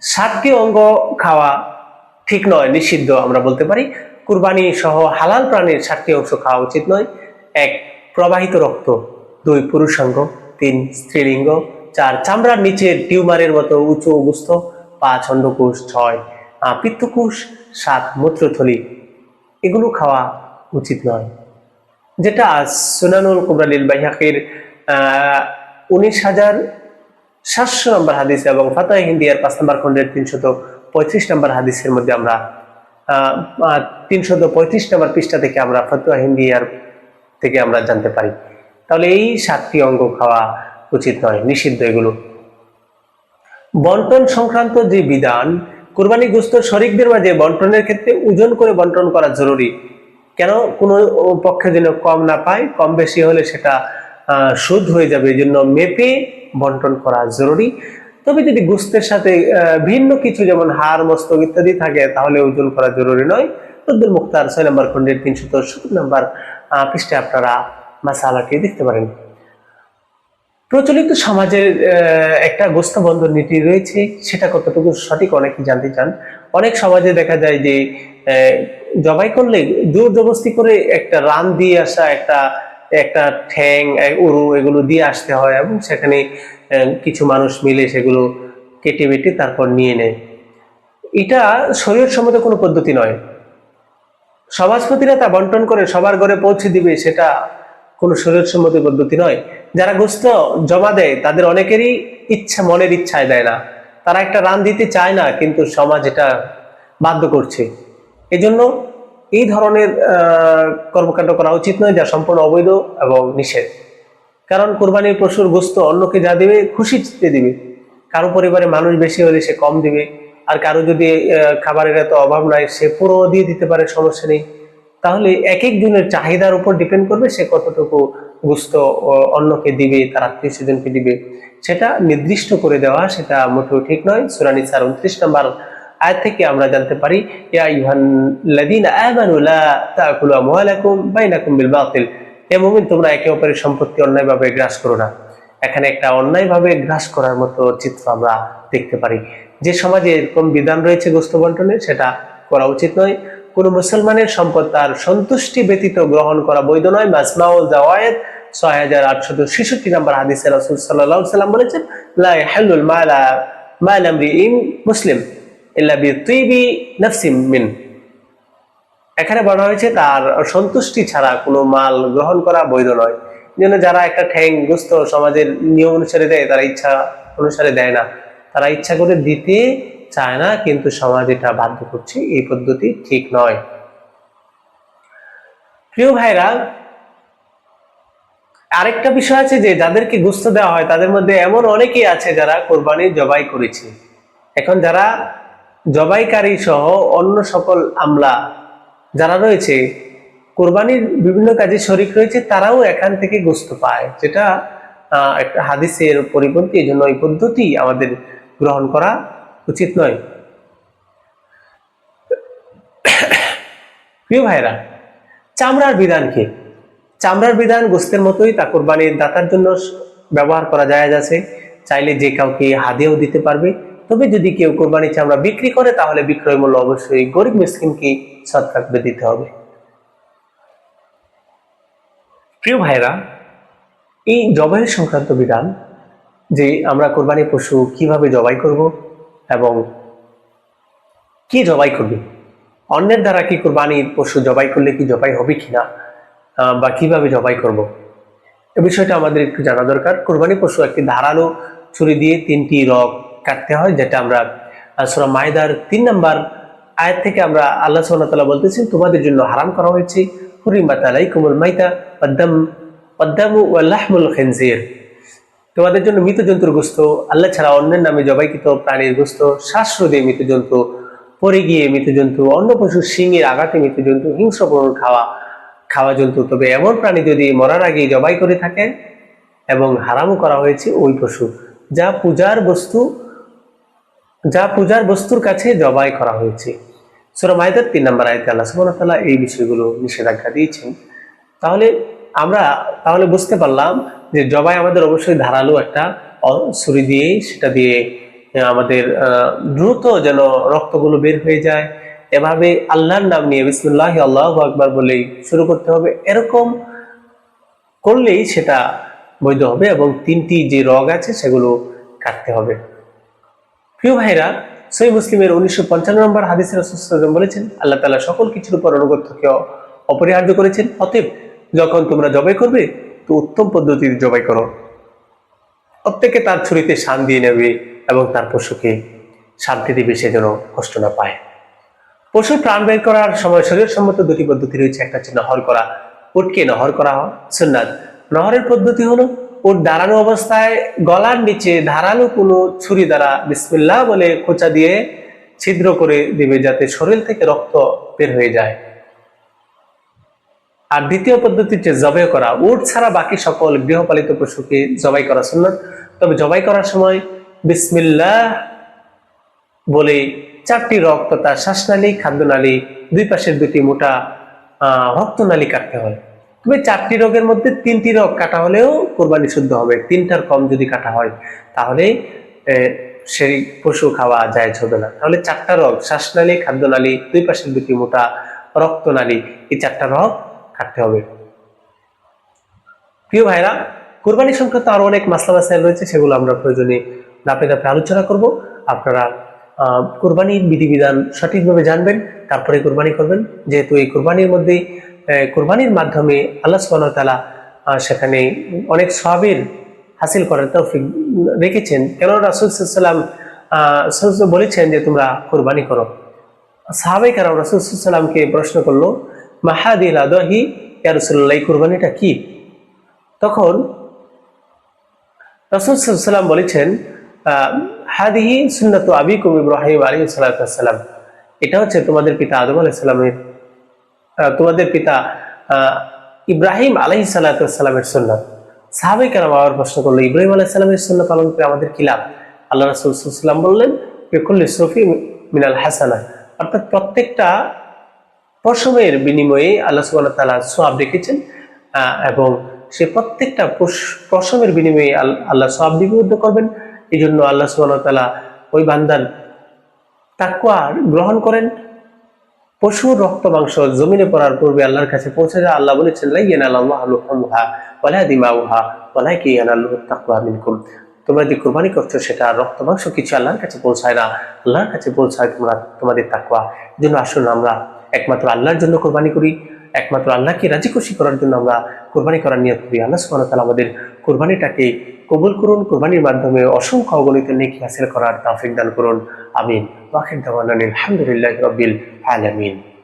সাতটি অঙ্গ খাওয়া ঠিক নয়, নিষিদ্ধ আমরা বলতে পারি। কুরবানি সহ হালাল প্রাণীর সাতটি অংশ খাওয়া উচিত নয়। এক, প্রবাহিত রক্ত। দুই, পুরুষাঙ্গ। তিন, স্ত্রীলিঙ্গ। চার, চামড়ার নিচে টিউমারের মতো উঁচু গুস্থ পাঁচ, অন্ডকোষ। ছয় পিত্তকোষ। সাত, মূত্রথলি। এগুলো খাওয়া উচিত নয়। যেটা সুনানুল কুবরালিল বাইহাকির উনিশ হাজার সাতশো নম্বর হাদিস এবং ফাতাহ হিন্দিয়ার পাঁচ নম্বর খণ্ডের তিনশত পঁয়ত্রিশ নম্বর হাদিসের মধ্যে আমরা তিনশত পঁয়ত্রিশ নম্বর পৃষ্ঠা থেকে আমরা ফতুয়া হিন্দিয়ার থেকে আমরা জানতে পারি। তাহলে এই সাতটি অঙ্গ খাওয়া উচিত নয়, নিষিদ্ধ এগুলো। বন্টন সংক্রান্ত যে বিধান, কুরবানি গোস্ত শরিকদের মাঝে বন্টনের ক্ষেত্রে ওজন করে বন্টন করা জরুরি। কেন কোনো পক্ষে যেন কম না পায়, কম বেশি হলে সেটা সুদ হয়ে যাবে এই জন্য মেপে বন্টন করা জরুরি। তবে যদি গোস্তের সাথে ভিন্ন কিছু যেমন হাড় মস্তক ইত্যাদি থাকে তাহলে ওজন করা জরুরি নয়। রদ্দুল মুক্তার ছয় নম্বর খন্ডের তিনশত সত্তর নম্বর আহ, পৃষ্ঠায় আপনারা মাসালাটি দেখতে পারেন। প্রচলিত সমাজের একটা গোস্ত বন্ধন নীতি রয়েছে সেটা কতটুকু সঠিক অনেকে জানতে চান। অনেক সমাজে দেখা যায় যে জবাই করলে জোর জবস্তি করে একটা রান দিয়ে আসা একটা একটা ঠ্যাং উরু এগুলো দিয়ে আসতে হয় এবং সেখানে কিছু মানুষ মিলে সেগুলো কেটে বেটে তারপর নিয়ে নেয়। এটা শরীর সম্মত কোনো পদ্ধতি নয়। সমাজপতিরা তা বন্টন করে, সবার ঘরে পৌঁছে দিবে, সেটা কোনো শরীর সম্মতি পদ্ধতি নয়। যারা গোস্ত জমা দেয়, তাদের অনেকেরই ইচ্ছা, মনের ইচ্ছায় দেয় না। তারা একটা রান দিতে চায় না, কিন্তু সমাজ এটা বাধ্য করছে। এজন্য এই ধরনের কর্মকাণ্ড করা উচিত নয়, যা সম্পূর্ণ অবৈধ এবং নিষেধ। কারণ কোরবানির পশুর গোস্ত অন্যকে যা দেবে খুশি চিত্তে দিবে। কারও পরিবারে মানুষ বেশি হলে সে কম দিবে। আর কারও যদি খাবারের এত অভাব নাই, সে পুরো দিয়ে দিতে পারে, সমস্যা নেই। তাহলে এক একজনের চাহিদার উপর ডিপেন্ড করবে সে কতটুকু গোস্ত অন্যকে দিবে, তার আত্মীয় স্বজনকে দিবে। সেটা নির্দিষ্ট করে দেওয়া, সেটা মোটেও ঠিক নয়। সুরানি স্যার উনত্রিশ নম্বর আয়াত থেকে আমরা জানতে পারি, ইয়া ইউহাল্লাযীনা আমানু লা তাকুলু আমওয়ালাকুম বাইনাকুম বিল বাতিল। হে তোমরা একে অপরের সম্পত্তি অন্যায়ভাবে গ্রাস করো না। এখানে একটা অন্যায়ভাবে গ্রাস করার মতো চিত্র আমরা দেখতে পারি। যে সমাজে এরকম বিধান রয়েছে গোস্ত বন্টনের সেটা করা উচিত নয়। কোন মুসলমানের সম্পদ তার সন্তুষ্টি ব্যতীত গ্রহণ করা বৈধ নয়। মাসমাউল জাওয়ায়েদ ছয় হাজার আটশত ছেষট্টি নম্বর হাদিসে রাসূল আলাইহি সাল্লাম বলেছেন, লা ইয়াহিল্লুল মালা মাল আমরিইন মুসলিম। এখানে বলা হয়েছে তার সন্তুষ্টি ছাড়া কোনো মাল গ্রহণ করা বৈধ নয়। যেন যারা একটা ঠ্যাং গ্রস্ত সমাজের নিয়ম অনুসারে দেয়, তারা ইচ্ছা অনুসারে দেয় না। তারা ইচ্ছা করে দিতে চায় না, কিন্তু সমাজ এটা বাধ্য করছে, এই পদ্ধতি ঠিক নয়। প্রিয় ভাইরা, আরেকটা বিষয় আছে যে, যাদেরকে গুস্ত দেওয়া হয়, তাদের মধ্যে এমন অনেকেই আছে যারা কোরবানি জবাই করেছে। এখন যারা জবাইকারী সহ অন্য সকল আমলা যারা রয়েছে, কোরবানির বিভিন্ন কাজে শরিক রয়েছে, তারাও এখান থেকে গোস্ত পায়। যেটা একটা হাদিসের পরিপন্থী এই জন্য এই পদ্ধতি আমাদের গ্রহণ করা উচিত নয়। প্রিয় ভাইরা চামড়ার বিধান কি? চামড়ার বিধান গোস্তের মতোই, তা কোরবানির দাতার জন্য ব্যবহার করা যায় আছে। চাইলে যে কাউকে হাদিয়াও দিতে পারবে। তবে যদি কেউ কোরবানি চামড়া বিক্রি করে, তাহলে বিক্রয় মূল্য অবশ্যই গরিব মিসকিনকে সৎকার দিতে হবে। প্রিয় ভাইরা এই জবাইয়ের সংক্রান্ত বিধান, যে আমরা কোরবানি পশু কীভাবে জবাই করব এবং কি জবাই করবে, অন্যের দ্বারা কি কোরবানির পশু জবাই করলে কি জবাই হবে কিনা বা কীভাবে জবাই করব, এ বিষয়টা আমাদের একটু জানা দরকার। কোরবানি পশু একটি ধারালো ছুরি দিয়ে তিনটি রগ কাটতে হয়, যেটা আমরা সুরা মায়দার তিন নম্বর আয়াত থেকে আমরা আল্লাহ সুবহানাহু বলতেছি তোমাদের জন্য হারাম করা হয়েছে। তোমাদের জন্য মৃত জন্তুর গোস্ত, আল্লাহ ছাড়া অন্যের নামে জবাইকৃত প্রাণীর গোস্ত, শ্বাসরোধে মৃত জন্তু পরে গিয়ে মৃত জন্তু, অন্য পশুর শিঙের আঘাতে মৃত জন্তু হিংস্র খাওয়া খাওয়া জন্তু। তবে এমন প্রাণী যদি মরার আগে জবাই করে থাকে এবং হারামও করা হয়েছে, ওই পশু, যা পূজার বস্তু যা পূজার বস্তুর কাছে জবাই করা হয়েছে। সুরা মাইদার তিন নম্বর আয়তে আল্লাহ ওয়া এই বিষয়গুলো নিষেধাজ্ঞা দিয়েছেন। তাহলে আমরা, তাহলে বুঝতে পারলাম যে জবাই আমাদের অবশ্যই ধারালো একটা ছুরি দিয়ে, সেটা দিয়ে আমাদের দ্রুত যেন রক্তগুলো বের হয়ে যায়। এভাবে আল্লাহর নাম নিয়ে বিসমুল্লাহ আল্লাহ আকবার বলেই শুরু করতে হবে। এরকম করলেই সেটা বৈধ হবে এবং তিনটি যে রগ আছে সেগুলো কাটতে হবে। প্রিয় ভাইরা, সই মুসলিমের উনিশশো পঞ্চান্ন নম্বর হাদিসের রসুলাম বলেছেন, আল্লাহ তালা সকল কিছুর উপর অনুগত্যকে অপরিহার্য করেছেন। অতএব, যখন তোমরা জবাই করবে, তো উত্তম পদ্ধতিতে জবাই করো। প্রত্যেকে তার ছুরিতে শান দিয়ে নেবে এবং তার পশুকে শান্তি দিবে সে যেন কষ্ট না পায়। পশুর প্রাণ বের করার সময় শরীর সম্মত দুটি পদ্ধতি রয়েছে। একটা হচ্ছে নহর করা, উটকে নহর করা হয়, সুন্নাত। নহরের পদ্ধতি হলো ওর দাঁড়ানো অবস্থায় গলার নিচে ধারালো কোনো ছুরি দ্বারা বিসমিল্লা বলে খোঁচা দিয়ে ছিদ্র করে দিবে যাতে শরীর থেকে রক্ত বের হয়ে যায়। আর দ্বিতীয় পদ্ধতি হচ্ছে জবাই করা। উট ছাড়া বাকি সকল গৃহপালিত পশুকে জবাই করা সুন্নত। তবে জবাই করার সময় বিসমিল্লা বলে চারটি রক্ত তথা শ্বাসনালী, খাদ্যনালী, দুই পাশের দুটি মোটা রক্তনালী কাটতে হয়। তবে চারটি রোগের মধ্যে তিনটি রোগ কাটা হলেও কোরবানি শুদ্ধ হবে। তিনটার কম যদি কাটা হয় তাহলে সেই পশু খাওয়া যায় হবে না। তাহলে চারটা রোগ শ্বাসনালী খাদ্যনালী দুই পাশের দুটি মোটা রক্তনালী এই চারটা রোগ কাটতে হবে। প্রিয় ভাইরা কোরবানি সংক্রান্ত আরও অনেক মাসলা মাসাইল রয়েছে সেগুলো আমরা প্রয়োজনে ধাপে ধাপে আলোচনা করব। আপনারা কোরবানির বিধিবিধান সঠিকভাবে জানবেন তারপরে কোরবানি করবেন। যেহেতু এই কোরবানির মধ্যে আহ, কোরবানির মাধ্যমে আল্লাহ ওয়া সেখানে অনেক সবের হাসিল করার তৌফিক রেখেছেন। কেন রাসূল সাল্লাম বলেছেন যে তোমরা কোরবানি করো। সাহাবাই কারাম রাসূল প্রশ্ন করল, মাহাদিল আদহি, ইয়া এই কোরবানিটা কি? তখন রসুল সাল্লাম বলেছেন হাদিহি সুন্নাত আবিকুম ইব্রাহিম আলী সাল্লাম এটা হচ্ছে তোমাদের পিতা আদম আলাইসাল্লামের তোমাদের পিতা ইব্রাহিম আলাই সাল্লামের সুন্নাত। সাহাবাই কেন আবার প্রশ্ন করল, ইব্রাহিম আলাহ সাল্লামের সুন্নাত পালন করে আমাদের কি লাভ? আল্লাহ রাসুল সাল্লাম বললেন বেকুল্লি সফি মিনাল হাসানা। অর্থাৎ প্রত্যেকটা পশমের বিনিময়ে আল্লাহ সুবাহ তালা সোয়াব রেখেছেন এবং সে প্রত্যেকটা পশমের বিনিময়ে আল- আল্লাহ সোয়াব লিপিবদ্ধ করবেন। এই জন্য আল্লাহ সুবাহ তালা ওই বান্দার তাকুয়া গ্রহণ করেন। পশুর রক্ত মাংস জমিনে পড়ার পূর্বে আল্লাহর কাছে পৌঁছে যায় আল্লাহ বলেছেন, লাইয়ান আল্লাহ লুহা ওয়ালা দিমাউহা ওয়ালা কি আনাল্লাহ তাকুয়া মিনকুম। তোমরা যে কোরবানি করছ, সেটা রক্ত মাংস কিছু আল্লাহর কাছে পৌঁছায় না। আল্লাহর কাছে পৌঁছায় তোমরা, তোমাদের তাকুয়া জন্য আসুন আমরা একমাত্র আল্লাহর জন্য কোরবানি করি, একমাত্র আল্লাহকে রাজি খুশি করার জন্য আমরা কোরবানি করার নিয়ত করি। আল্লাহ তাআলা আমাদের কোরবানিটাকে কবুল করুন, কোরবানির মাধ্যমে অসংখ্য অগণিত নেকি হাসিল করার তাফিক দান করুন। আমিন। ওয়াখির রবিল আলামিন।